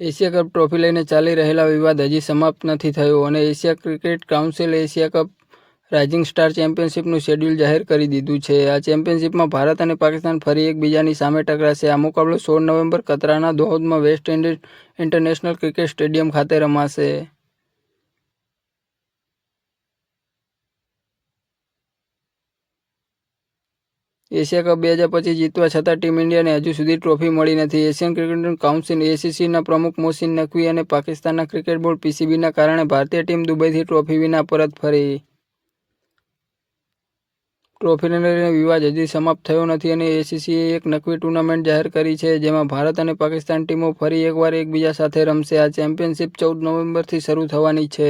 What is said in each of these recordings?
Asia cup trophy લઈને ચાલી રહેલા વિવાદ હજી સમાપ્ત નથી થયો અને એશિયા ક્રિકેટ કાઉન્સિલે એશિયા કપ રાઇઝિંગ સ્ટાર ચેમ્પિયનશિપનું શેડ્યુલ જાહેર કરી દીધું છે. આ ચેમ્પિયનશિપમાં ભારત અને પાકિસ્તાન ફરી એકબીજાની સામે ટકરાશે. આ મુકાબલો સોળ નવેમ્બર કતરાના દોહદમાં West Indies international cricket stadium ખાતે રમાશે. એશિયા કપ બે હજાર પચીસ જીતવા છતાં ટીમ ઇન્ડિયાને હજુ સુધી ટ્રોફી મળી નથી. એશિયન ક્રિકેટ કાઉન્સિલ, એસીસીના પ્રમુખ મોહસિન નકવી અને પાકિસ્તાનના ક્રિકેટ બોર્ડ પીસીબીના કારણે ભારતીય ટીમ દુબઈથી ટ્રોફી વિના પરત ફરી. ટ્રોફીને લઈને વિવાદ હજી સમાપ્ત થયો નથી અને એસીસીએ એક નકવી ટુર્નામેન્ટ જાહેર કરી છે, જેમાં ભારત અને પાકિસ્તાન ટીમો ફરી એકવાર એકબીજા સાથે રમશે. આ ચેમ્પિયનશિપ ચૌદ નવેમ્બરથી શરૂ થવાની છે.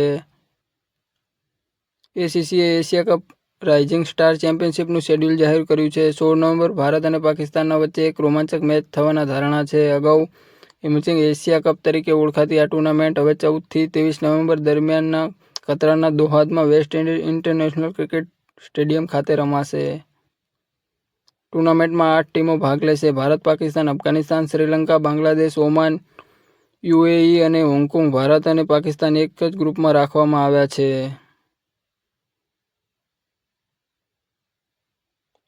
એસીસીએ એશિયા કપ રાઇઝિંગ સ્ટાર ચેમ્પિયનશિપનું શેડ્યુલ જાહેર કર્યું છે. સોળ નવેમ્બર ભારત અને પાકિસ્તાનના વચ્ચે એક રોમાંચક મેચ થવાના ધારણા છે. અગાઉ ઇમર્જિંગ એશિયા કપ તરીકે ઓળખાતી આ ટુર્નામેન્ટ હવે ચૌદથી ત્રેવીસ નવેમ્બર દરમિયાનના કતરાના દોહાદમાં West Indies international cricket stadium ખાતે રમાશે. ટુર્નામેન્ટમાં આઠ ટીમો ભાગ લેશે. ભારત, પાકિસ્તાન, અફઘાનિસ્તાન, શ્રીલંકા, બાંગ્લાદેશ, ઓમાન, યુએઈ અને હોંગકોંગ ભારત અને પાકિસ્તાન એક જ ગ્રુપમાં રાખવામાં આવ્યા છે.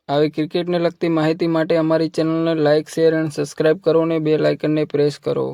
આવી ક્રિકેટને લગતી માહિતી માટે અમારી ચેનલને લાઇક શેર અને સબસ્ક્રાઇબ કરો અને બે લાઇકનને પ્રેસ કરો.